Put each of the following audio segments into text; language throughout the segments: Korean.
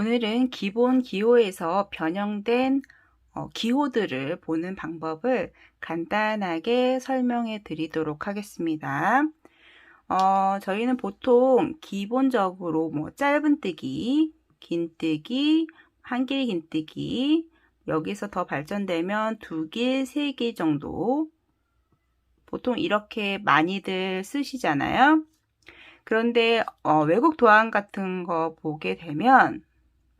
오늘은 기본 기호에서 변형된 어, 기호들을 보는 방법을 간단하게 설명해 드리도록 하겠습니다. 어, 저희는 보통 기본적으로 뭐 짧은뜨기, 긴뜨기, 한길 긴뜨기, 여기서 더 발전되면 두 길, 세 길 정도 보통 이렇게 많이들 쓰시잖아요. 그런데 어, 외국 도안 같은 거 보게 되면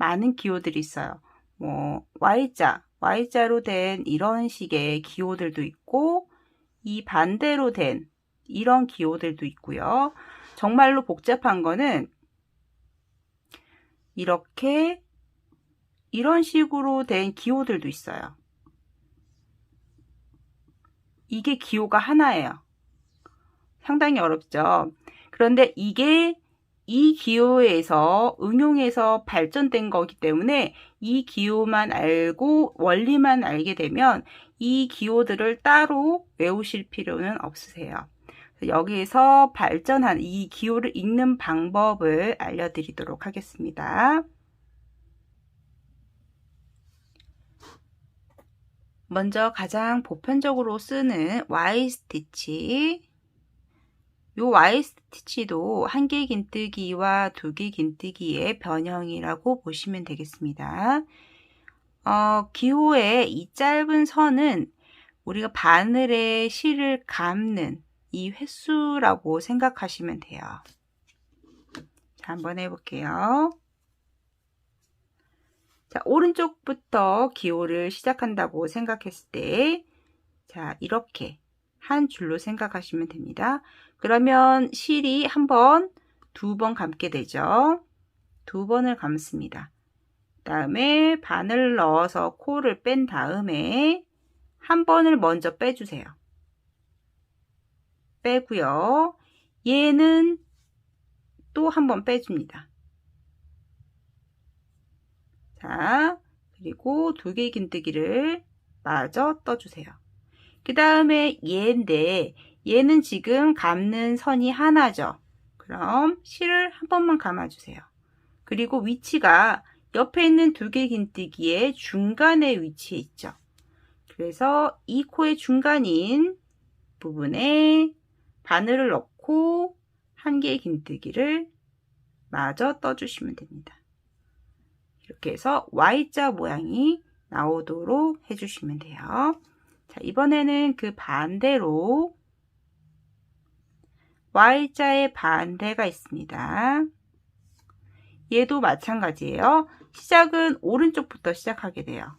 많은 기호들이 있어요. 뭐 Y자, Y자로 된 이런 식의 기호들도 있고 이 반대로 된 이런 기호들도 있고요. 정말로 복잡한 거는 이렇게 이런 식으로 된 기호들도 있어요. 이게 기호가 하나예요. 상당히 어렵죠. 그런데 이게 이 기호에서 응용해서 발전된 거기 때문에 이 기호만 알고 원리만 알게 되면 이 기호들을 따로 외우실 필요는 없으세요. 여기에서 발전한 이 기호를 읽는 방법을 알려드리도록 하겠습니다. 먼저 가장 보편적으로 쓰는 Y 스티치 요 Y 스티치도 한 개 긴뜨기와 두 개 긴뜨기의 변형이라고 보시면 되겠습니다. 어, 기호의 이 짧은 선은 우리가 바늘에 실을 감는 이 횟수라고 생각하시면 돼요. 자, 한번 해볼게요. 자, 오른쪽부터 기호를 시작한다고 생각했을 때, 자, 이렇게 한 줄로 생각하시면 됩니다. 그러면 실이 한 번, 두 번 감게 되죠. 두 번을 감습니다. 다음에 바늘 넣어서 코를 뺀 다음에 한 번을 먼저 빼주세요. 빼고요. 얘는 또 한 번 빼줍니다. 자, 그리고 두 개의 긴뜨기를 마저 떠주세요. 그 다음에 얘인데 얘는 지금 감는 선이 하나죠. 그럼 실을 한 번만 감아주세요. 그리고 위치가 옆에 있는 두 개 긴뜨기의 중간에 위치해 있죠. 그래서 이 코의 중간인 부분에 바늘을 넣고 한 개의 긴뜨기를 마저 떠주시면 됩니다. 이렇게 해서 Y자 모양이 나오도록 해주시면 돼요. 자, 이번에는 그 반대로 Y자의 반대가 있습니다. 얘도 마찬가지예요. 시작은 오른쪽부터 시작하게 돼요.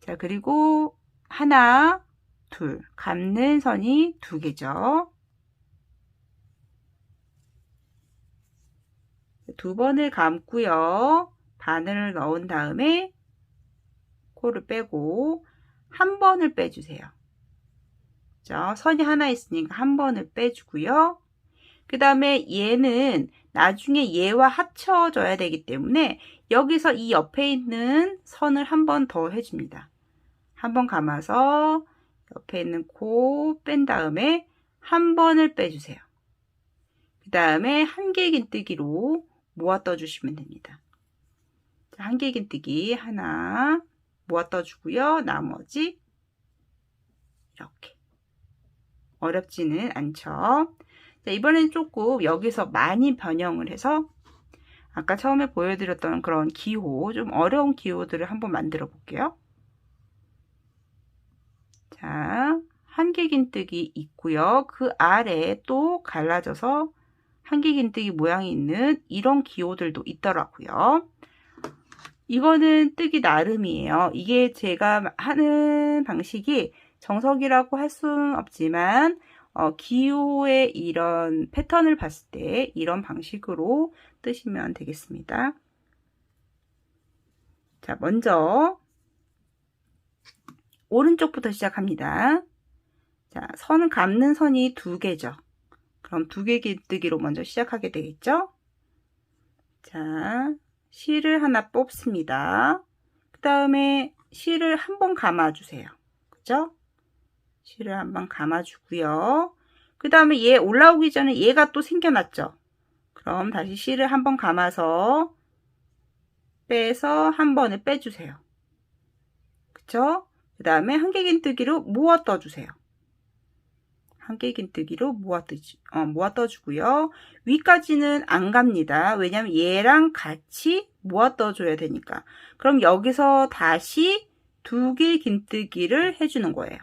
자, 그리고 하나, 둘, 감는 선이 두 개죠. 두 번을 감고요. 바늘을 넣은 다음에 코를 빼고 한 번을 빼주세요. 자, 선이 하나 있으니까 한 번을 빼주고요. 그 다음에 얘는 나중에 얘와 합쳐져야 되기 때문에 여기서 이 옆에 있는 선을 한 번 더 해줍니다. 한 번 감아서 옆에 있는 코 뺀 다음에 한 번을 빼주세요. 그 다음에 한 개 긴뜨기로 모아 떠주시면 됩니다. 한 개 긴뜨기 하나 모아 떠주고요. 나머지 이렇게 어렵지는 않죠. 자, 이번엔 조금 여기서 많이 변형을 해서 아까 처음에 보여드렸던 그런 기호, 좀 어려운 기호들을 한번 만들어 볼게요. 자, 한개 긴뜨기 있고요. 그 아래에 또 갈라져서 한개 긴뜨기 모양이 있는 이런 기호들도 있더라고요. 이거는 뜨기 나름이에요. 이게 제가 하는 방식이 정석이라고 할 수는 없지만 어, 기호의 이런 패턴을 봤을 때 이런 방식으로 뜨시면 되겠습니다. 자, 먼저 오른쪽부터 시작합니다. 자, 선 감는 선이 두 개죠. 그럼 두개 길뜨기로 먼저 시작하게 되겠죠? 자, 실을 하나 뽑습니다. 그 다음에 실을 한 번 감아주세요. 그죠? 실을 한 번 감아주고요. 그 다음에 얘 올라오기 전에 얘가 또 생겨났죠. 그럼 다시 실을 한 번 감아서 빼서 한 번을 빼주세요. 그쵸? 그 다음에 한길긴뜨기로 모아 떠주세요. 한길긴뜨기로 모아 뜨지, 어, 모아 떠주고요. 위까지는 안 갑니다. 왜냐면 얘랑 같이 모아 떠줘야 되니까. 그럼 여기서 다시 두길 긴뜨기를 해주는 거예요.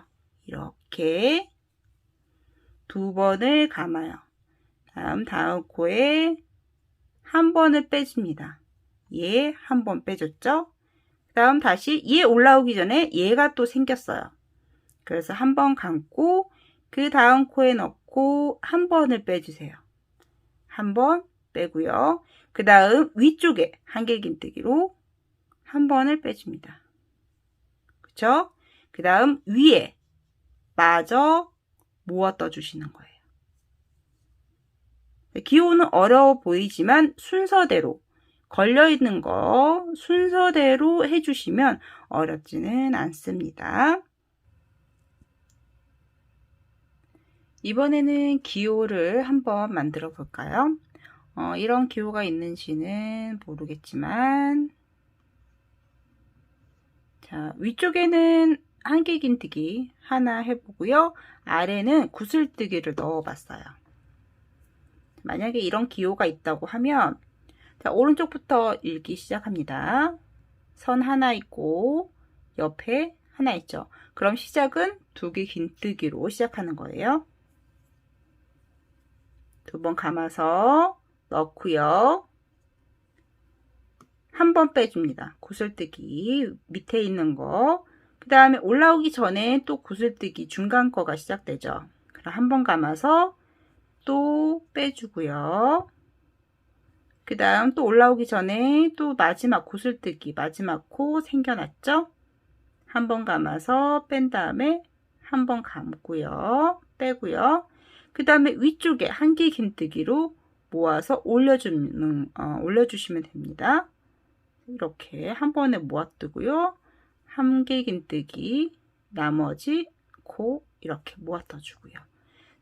이렇게 두 번을 감아요. 다음 다음 코에 한 번을 빼줍니다. 얘 한 번 빼줬죠? 그 다음 다시 얘 올라오기 전에 얘가 또 생겼어요. 그래서 한 번 감고 그 다음 코에 넣고 한 번을 빼주세요. 한 번 빼고요. 그 다음 위쪽에 한길긴뜨기로 한 번을 빼줍니다. 그쵸? 그 다음 위에 마저 모아 떠주시는 거예요. 기호는 어려워 보이지만 순서대로 걸려있는 거 순서대로 해주시면 어렵지는 않습니다. 이번에는 기호를 한번 만들어 볼까요? 어, 이런 기호가 있는지는 모르겠지만 자 위쪽에는 한길긴뜨기 하나 해보고요. 아래는 구슬뜨기를 넣어봤어요. 만약에 이런 기호가 있다고 하면 자, 오른쪽부터 읽기 시작합니다. 선 하나 있고 옆에 하나 있죠. 그럼 시작은 두 개 긴뜨기로 시작하는 거예요. 두 번 감아서 넣고요. 한 번 빼줍니다. 구슬뜨기 밑에 있는 거. 그 다음에 올라오기 전에 또 구슬뜨기 중간 거가 시작되죠. 그럼 한 번 감아서 또 빼주고요. 그 다음 또 올라오기 전에 또 마지막 구슬뜨기 마지막 코 생겨났죠? 한 번 감아서 뺀 다음에 한 번 감고요. 빼고요. 그 다음에 위쪽에 한길 긴뜨기로 모아서 올려주는, 어, 올려주시면 됩니다. 이렇게 한 번에 모아뜨고요. 한길 긴뜨기, 나머지 코 이렇게 모아떠주고요.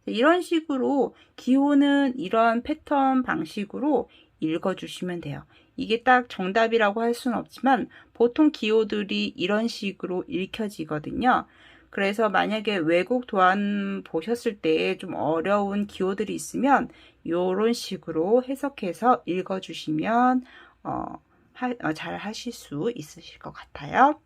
이런 식으로 기호는 이런 패턴 방식으로 읽어주시면 돼요. 이게 딱 정답이라고 할 수는 없지만 보통 기호들이 이런 식으로 읽혀지거든요. 그래서 만약에 외국 도안 보셨을 때 좀 어려운 기호들이 있으면 이런 식으로 해석해서 읽어주시면 어, 하, 어, 잘 하실 수 있으실 것 같아요.